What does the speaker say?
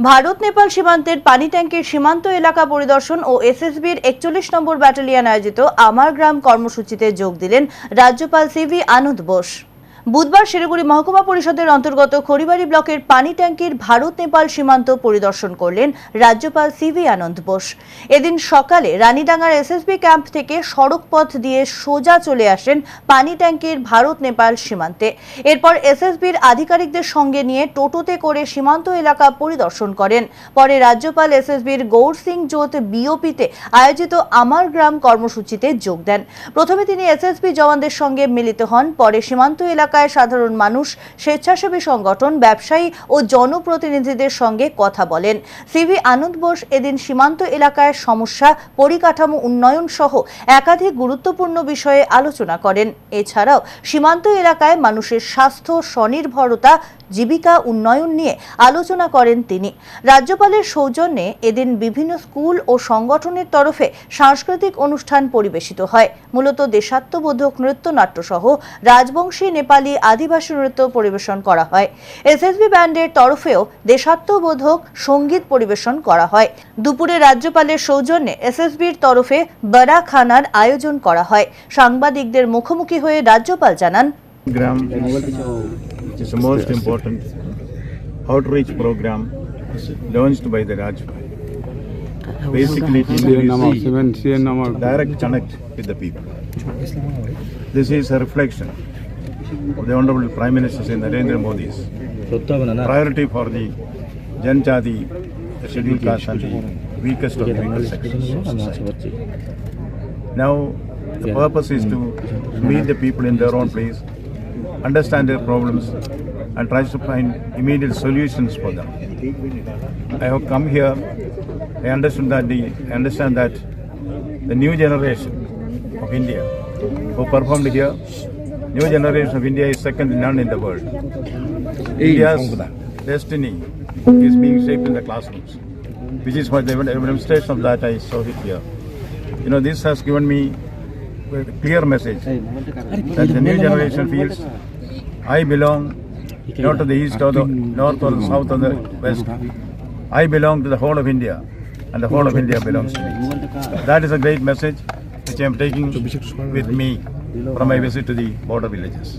ভারত নেপাল সীমান্তের পানি ট্যাঙ্কের সীমান্ত এলাকা পরিদর্শন ও এসএসবির একচল্লিশ নম্বর ব্যাটালিয়ান আয়োজিত আমার গ্রাম কর্মসূচিতে যোগ দিলেন রাজ্যপাল সিভি আনন্দ বোস। বুধবার শিলিগুড়ি মহকুমা পরিষদের অন্তর্গত খড়িবাড়ি ব্লকের পানি ট্যাঙ্কির ভারত নেপাল সীমান্ত পরিদর্শন করলেন রাজ্যপাল সিভি আনন্দ বোস। এদিন সকালে রানীডাঙ্গার এসএসবি ক্যাম্প থেকে সড়ক পথ দিয়ে সোজা চলে আসেন পানি ট্যাঙ্কির ভারত নেপাল সীমান্তে। এরপর এসএসবির আধিকারিকদের সঙ্গে নিয়ে টোটোতে করে সীমান্ত এলাকা পরিদর্শন করেন। পরে রাজ্যপাল এসএসবির গৌর সিং জোত বিওপিতে আয়োজিত আমার গ্রাম কর্মসূচিতে যোগ দেন। প্রথমে তিনি এসএসবি জওয়ানদের সঙ্গে মিলিত হন, পরে সীমান্ত এলাকায় সাধারণ মানুষ স্বেচ্ছাসেবী সংগঠন, ব্যবসায়ী ও জনপ্রতিনিধিদের সঙ্গে কথা বলেন। সিভি আনন্দ বোস এদিন সীমান্ত এলাকায় সমস্যা, পরিকাঠামো উন্নয়ন সহ একাধিক গুরুত্বপূর্ণ বিষয়ে আলোচনা করেন। এছাড়াও সীমান্ত এলাকায় মানুষের স্বাস্থ্য, স্বনির্ভরতা জীবিকা উন্নয়ন নিয়ে আলোচনা করেন তিনি। রাজ্যপালের সৌজন্যে এদিন বিভিন্ন স্কুল ও সংগঠনের তরফে সাংস্কৃতিক অনুষ্ঠান পরিবেশিত হয়। মূলত দেশাত্মবোধক নৃত্য নাট্যসহ রাজবংশী নেপালি আদিবাসী নৃত্য পরিবেশন করা হয়। এসএসবি ব্যান্ডের তরফেও দেশাত্মবোধক সংগীত পরিবেশন করা হয়। দুপুরে রাজ্যপালের সৌজন্যে এসএসবির তরফে বড়া খানার আয়োজন করা হয়। সাংবাদিকদের মুখোমুখি হয়ে রাজ্যপাল জানান which is the most important outreach program launched by the Raj. Basically, it direct connect with the people. This is a reflection of the Honorable Prime Minister Narendra Modi's priority for the Janjati, the scheduled caste and the weakest of the sections. Now, the purpose is to meet the people in their own place, understand their problems, and tries to find immediate solutions for them. I have come here. I understand that the I understand that the new generation of India who performed here, new generation of India is second to none in the world. India's destiny is being shaped in the classrooms, which is what the demonstration of that I saw it here. You know, this has given me clear message that the new generation feels I belong not to the east or the north or the south or the west. I belong to the whole of India, and the whole of India belongs to me. That is a great message which I am taking with me from my visit to the border villages.